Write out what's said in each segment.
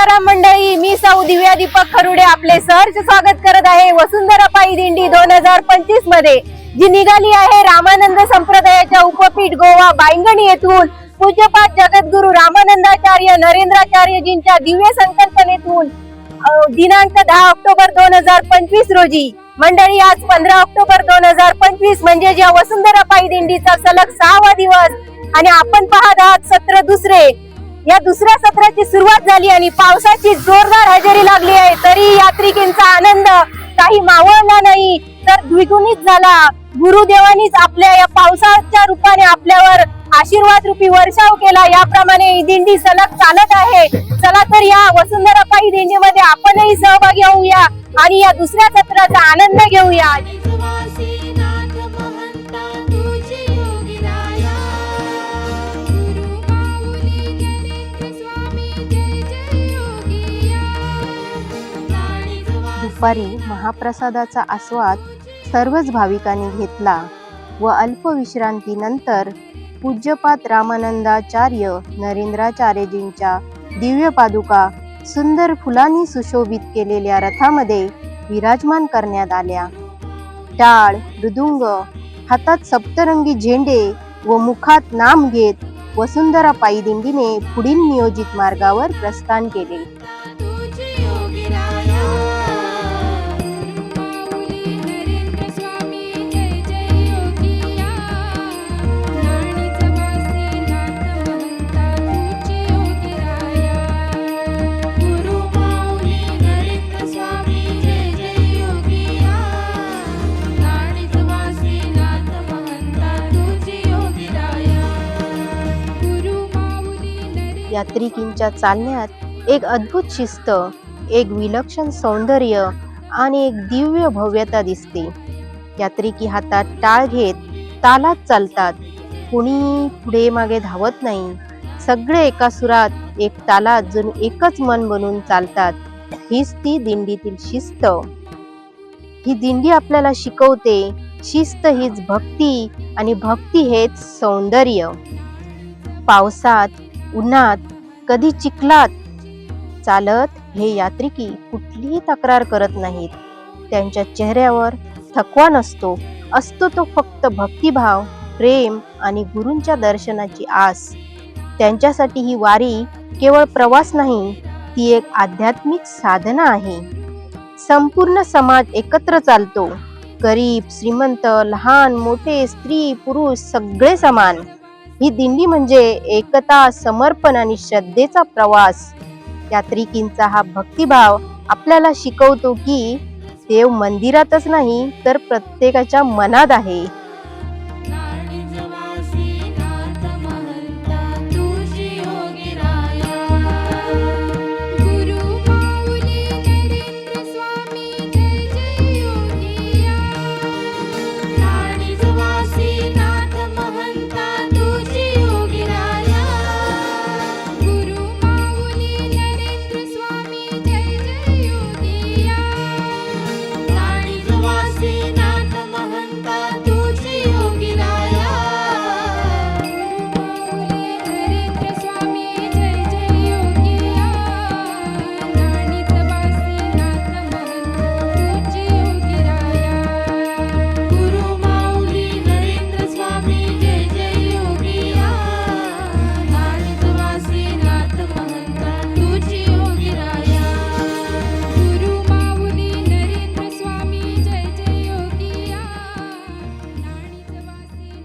जय मंडळी मी सौ दिव्या दीपक खरुडे आपले सहर्ष स्वागत करत आहे वसुंधरा पायी दिंडी दोन हजार पंचवीसमध्ये जी निघाली आहे रामानंद संप्रदायाच्या उपपीठ गोवा बायंगणी येथून. पूज्यपाठ जगद्गुरु रामानंदाचार्य नरेंद्राचार्यजींच्या दिव्य संकल्पनेतून दिनांक दहा ऑक्टोबर दोन हजार पंचवीस रोजी. मंडळी आज पंधरा ऑक्टोबर दोन हजार पंचवीस म्हणजे ज्या वसुंधरा पायी दिंडीचा सलग सहावा दिवस आणि आपण पाहत आहात सत्र दुसरे. या दुसऱ्या सत्राची सुरुवात झाली आणि पावसाची जोरदार हजेरी लागली आहे. तरी यात्रिकींचा आनंद काही मावळला नाही. तर द्विगुणित झाला. गुरुदेवानीच आपल्या या पावसाच्या रूपाने आपल्यावर आशीर्वाद रूपी वर्षाव केला. याप्रमाणे ही दिंडी सलग चालत आहे. चला तर या वसुंधरा पाई दिंडीमध्ये आपणही सहभागी होऊया आणि या दुसऱ्या सत्राचा आनंद घेऊया. दुपारी महाप्रसादाचा आस्वाद सर्वच भाविकांनी घेतला व अल्पविश्रांतीनंतर पूज्यपात रामानंदाचार्य नरेंद्राचार्यजींच्या दिव्य पादुका सुंदर फुलांनी सुशोभित केलेल्या रथामध्ये विराजमान करण्यात आल्या. टाळ मृदुंग हातात सप्तरंगी झेंडे व मुखात नाम घेत वसुंधरा पायी दिंडीने पुढील नियोजित मार्गावर प्रस्थान केले. यात्रिकींच्या चालण्यात एक अद्भुत शिस्त एक विलक्षण सौंदर्य आणि एक दिव्य भव्यता दिसते. यात्रिकी हातात टाळ घेत तालात चालतात. कुणी पुढे मागे धावत नाही. सगळे एका सुरात एक तालात जणू एकच मन बनून चालतात. हीच ती दिंडीतील शिस्त. ही दिंडी आपल्याला शिकवते शिस्त हीच भक्ती आणि भक्ती हेच सौंदर्य. पावसात उन्हात कधी चिखलात चालत हे यात्रिकी कुठलीही तक्रार करत नाहीत. त्यांच्या चेहऱ्यावर थकवा नसतो असतो तो फक्त भक्तिभाव प्रेम आणि गुरूंच्या दर्शनाची आस. त्यांच्यासाठी ही वारी केवळ प्रवास नाही ती एक आध्यात्मिक साधना आहे. संपूर्ण समाज एकत्र चालतो. गरीब श्रीमंत लहान मोठे स्त्री पुरुष सगळे समान. ही दिंडी म्हणजे एकता समर्पण आणि श्रद्धेचा प्रवास. यात्रिकींचा हा भक्तिभाव आपल्याला शिकवतो की देव मंदिरातच नाही तर प्रत्येकाच्या मनात आहे.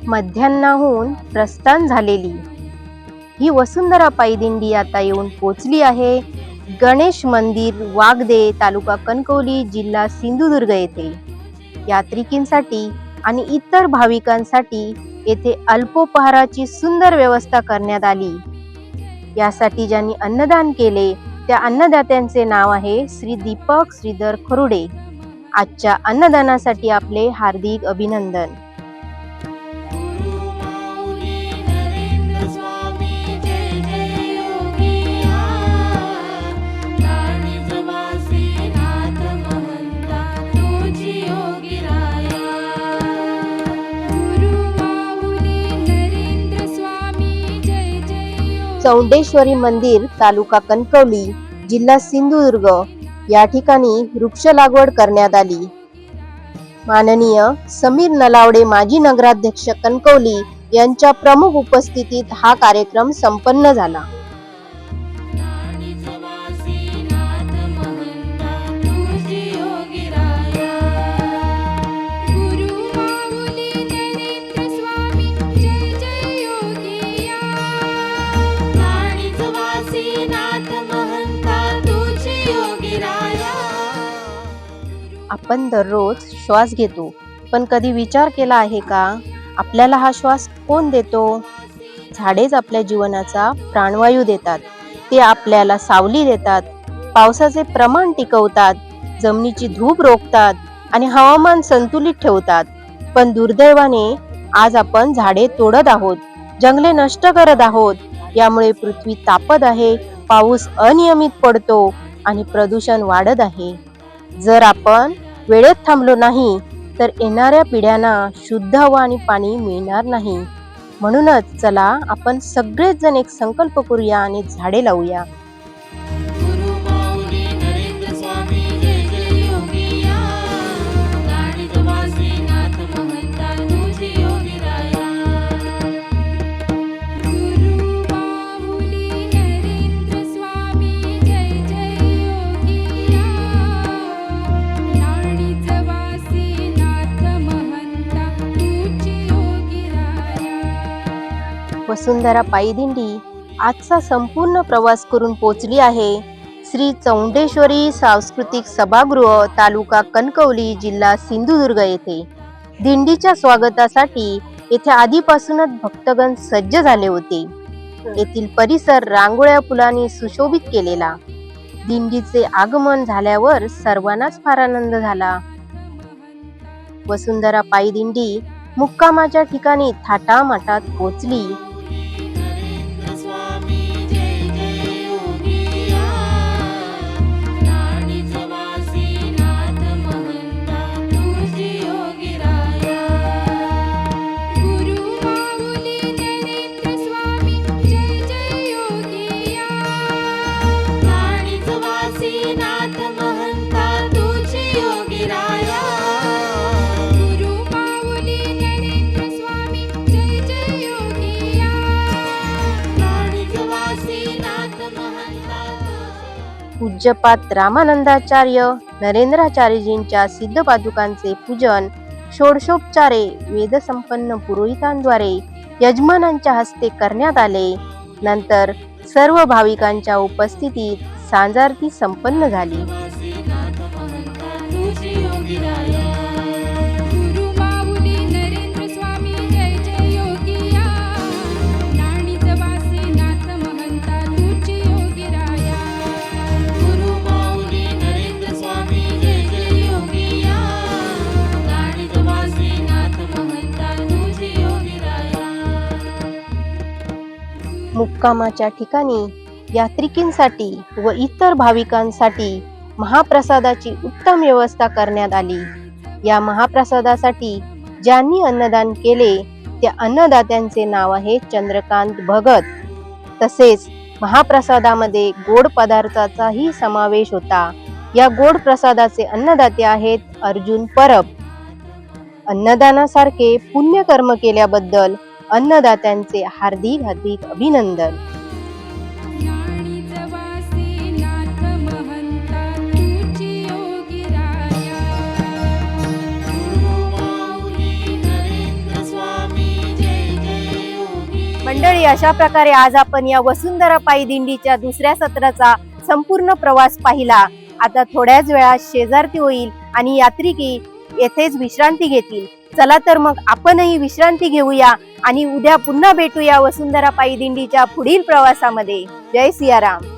मध्यान्नाहून प्रस्थान झालेली. ही वसुंधरा पायी दिंडी आता येऊन पोचली आहे. गणेश मंदिर वागदे तालुका कणकवली जिल्हा सिंधुदुर्ग येथे. यात्रिकींसाठी आणि इतर भाविकांसाठी येथे अल्पोपहाराची सुंदर व्यवस्था करण्यात आली. यासाठी ज्यांनी अन्नदान केले त्या अन्नदात्यांचे नाव आहे श्री दीपक श्रीधर खरुडे. आजच्या अन्नदानासाठी आपले हार्दिक अभिनंदन. चौंडेश्वरी मंदिर तालुका कणकवली जिल्हा सिंधुदुर्ग. या ठिकाणी वृक्ष लागवड करण्यात आली. माननीय समीर नलावडे माजी नगराध्यक्ष कणकवली यांच्या प्रमुख उपस्थितीत हा कार्यक्रम संपन्न झाला. आपण दररोज श्वास घेतो. पण कधी विचार केला आहे का? आपल्याला हा श्वास कोण देतो? झाडेच आपल्या जीवनाचा प्राणवायू देतात. ते आपल्याला सावली देतात. पावसाचे प्रमाण टिकवतात. जमिनीची धूप रोखतात आणि हवामान संतुलित ठेवतात. पण दुर्दैवाने आज आपण झाडे तोडत आहोत. जंगले नष्ट करत आहोत. यामुळे पृथ्वी तापत आहे पाऊस अनियमित पडतो आणि प्रदूषण वाढत आहे. जर आपण वेळेत थांबलो नाही तर येणाऱ्या पिढ्यांना शुद्ध हवा आणि पाणी मिळणार नाही. म्हणूनच चला आपण सगळेच जण एक संकल्प करूया आणि झाडे लावूया. वसुंधरा पायदिंडी आजचा संपूर्ण प्रवास करून पोचली आहे. श्री चौंडेश्वरी सांस्कृतिक सभागृह तालुका कणकवली जिल्हा सिंधुदुर्ग येथे. दिंडीच्या स्वागतासाठी येथे आधीपासूनच भक्तगण सज्ज झाले होते. येथील परिसर रांगोळ्या फुलांनी सुशोभित केलेला. दिंडीचे आगमन झाल्यावर सर्वांनाच फार आनंद झाला. वसुंधरा पायी दिंडी मुक्कामाच्या ठिकाणी थाटामाटात पोचली. जपात रामानंदाचार्य नरेंद्राचार्यजींच्या सिद्ध पादुकांचे पूजन षोडशोपचारे वेदसंपन्न पुरोहितांद्वारे यजमानांच्या हस्ते करण्यात आले. नंतर सर्व भाविकांच्या उपस्थितीत सांजारती संपन्न झाली. मुक्कामाच्या ठिकाणी यात्रिकींसाठी व इतर भाविकांसाठी महाप्रसादाची उत्तम व्यवस्था करण्यात आली. या महाप्रसादासाठी ज्यांनी अन्नदान केले त्या अन्नदात्यांचे नाव आहे चंद्रकांत भगत. तसेच महाप्रसादामध्ये गोड पदार्थाचाही समावेश होता. या गोड प्रसादाचे अन्नदाते आहेत अर्जुन परब. अन्नदानासारखे पुण्यकर्म केल्याबद्दल अन्नदात्यांचे हार्दिक हार्दिक अभिनंदन. मंडळी अशा प्रकारे आज आपण या वसुंधरा पायी दिंडीच्या दुसऱ्या सत्राचा संपूर्ण प्रवास पाहिला. आता थोड्याच वेळात शेजारती होईल आणि यात्रिकी येथेच विश्रांती घेतील. चला तर मग आपणही विश्रांती घेऊया आणि उद्या पुन्हा भेटूया वसुंधरा पायी दिंडीच्या पुढील प्रवासामध्ये. जय सियाराम.